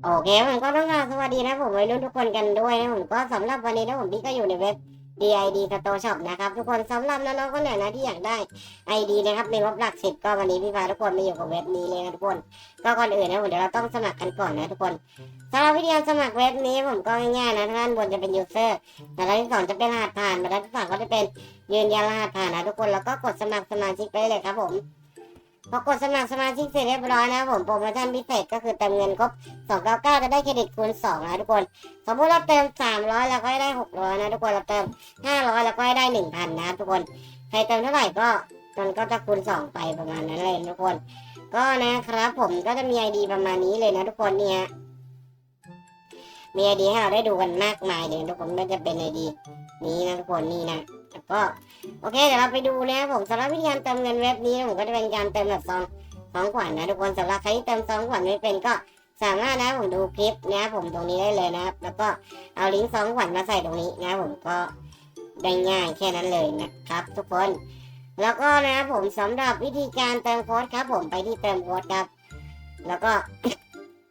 โอเคผมก็ต้องกล่าสวัสดีนะผมวัยรุ่นทุกคนกันด้วยนะผมก็สำหรับวันนี้นะผมพี่ก็อยู่ในเว็บ DID Store Shop นะครับทุกคนสำหรับน้องๆคนไหนนะที่อยากได้ ID นะครับในงบหลักสิบก็วันนี้พี่พาทุกคนมาอยู่กับเว็บนี้เลยนะทุกคน ก็ก่อนอื่นนะผมเดี๋ยวเราต้องสมัครกันก่อนนะทุกคนสำหรับวิธีการสมัครเว็บนี้ผมก็ง่ายๆนะท่านบนจะเป็น user แต่ละที่สองจะเป็นรหัสผ่านมาแล้วที่สามก็จะเป็นยืนยันรหัสผ่านนะทุกคนแล้วก็กดสมัครสมาชิกไปเลยครับผม พอกดสมัครสมาชิกเสร็จเรียบร้อยนะครับผมโปรโมชั่นพิเศษก็คือเติมเงินครบ 299 จะได้เครดิตคูณ2นะทุกคน สมมติเราเติม 300 แล้วก็ให้ได้ 600 นะทุกคน เราเติม 500 แล้วก็ให้ได้ 1,000 นะทุกคน ใครเติมเท่าไหร่ก็มันก็จะคูณ 2 ไปประมาณนั้นเลยทุกคน ก็นะครับผมก็จะมี ID ประมาณนี้เลยนะทุกคนเนี่ยมี ID ให้เราได้ดูกันมากมายเลยทุกคนไม่จะเป็น ID นี้นะทุกคนนี่นะแล้วก็ โอเคเดี๋ยวเราไปดูนะครับผมสำหรับวิธีการเติมเงินเว็บนี้นะผมก็จะเป็นการเติมแบบซองซองขวัญนะทุกคนสำหรับใครที่เติมซองขวัญไม่เป็นก็สามารถนะผมดูคลิปนะครับผมตรงนี้ได้เลยนะครับ แล้วก็เอาลิงก์ซองขวัญมาใส่ตรงนี้นะครับผมก็ได้ง่ายแค่นั้นเลยนะครับ ทุกคน แล้วก็นะครับผมสำหรับวิธีการเติมโค้ดครับ ผมไปที่เติมโค้ดครับ แล้วก็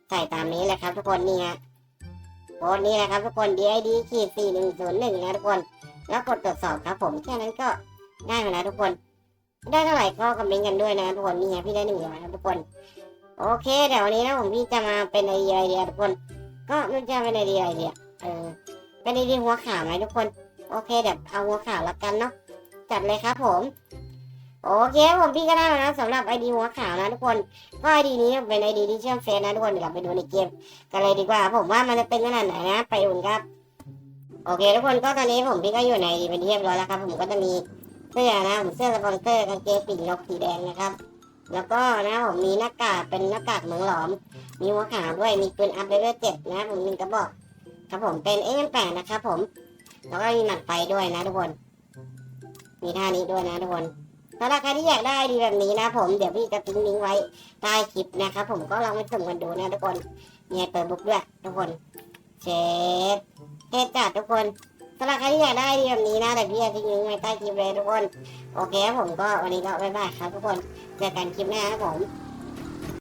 ใส่ตามนี้เลยครับ ทุกคนนี่ฮะโค้ดนี้นะครับ ทุกคน DID ขีดสี่หนึ่งศูนย์หนึ่งนะทุกคน แล้วกดตรวจสอบครับผมแค่นั้นก็ได้แล้วนะทุกคน ได้เท่าไหร่ก็คอมเมนต์กันด้วยนะทุกคนนี่ไงพี่ได้หนึ่งร้อยนะทุกคน โอเคเดี๋ยววันนี้นะผมพี่จะมาเป็นไอเดียไอเดียทุกคน ก็ไมันจะเป็นไอเดียไอเดียเออเป็นไอเดียหัวข่าวไหมทุกคน โอเคเดี๋ยวเอาหัวข่าวละกันเนาะจัดเลยครับผมโอเคผมพี่ก็ได้แล้วนะสำหรับไอดีหัวขาวนะทุกคนก็ไอดีนี้เป็นไอดีที่เชื่อมเฟซนะทุกคนเดี๋ยวเราไปดูในเกมกันเลยดีกว่า ผมว่ามันจะเป็นขนาดไหนนะไปอุ่นครับ โอเคทุกคนก็ตอนนี้ผมพี่ก็อยู่ในเป็นเรียบร้อยแล้วครับ ผมก็จะมีเสื้อนะผมเสื้อสปอนเซอร์กางเกงปีกนกสีแดงนะครับ แล้วก็นะผมมีหน้ากากเป็นหน้ากากเหมืองหลอม มีหัวขาวด้วยมีปืนอัพเลเวลเจ็ดนะผมหนึ่งกระบอกครับผมเป็นเอ็มแปดนะครับผมแล้วก็มีหมัดไฟด้วยนะทุกคน มีท่านี้ด้วยนะทุกคนสำหรับใครที่อยากได้ดีแบบนี้นะผมเดี๋ยวพี่จะทิ้งลิงก์ไว้ใต้คลิปนะครับผมก็ลองไปสุ่มกันดูนะทุกคนมีเปิดบุ๊กด้วยทุกคน เชฟเทศจัดทุกคนสำหรับใครที่อยากได้ดีแบบนี้นะแต่พี่จะทิ้งลิงก์ไว้ใต้คลิปเลยทุกคน โอเคครับผมก็วันนี้ก็บ๊ายบายครับทุกคนเจอกันคลิปหน้าครับผม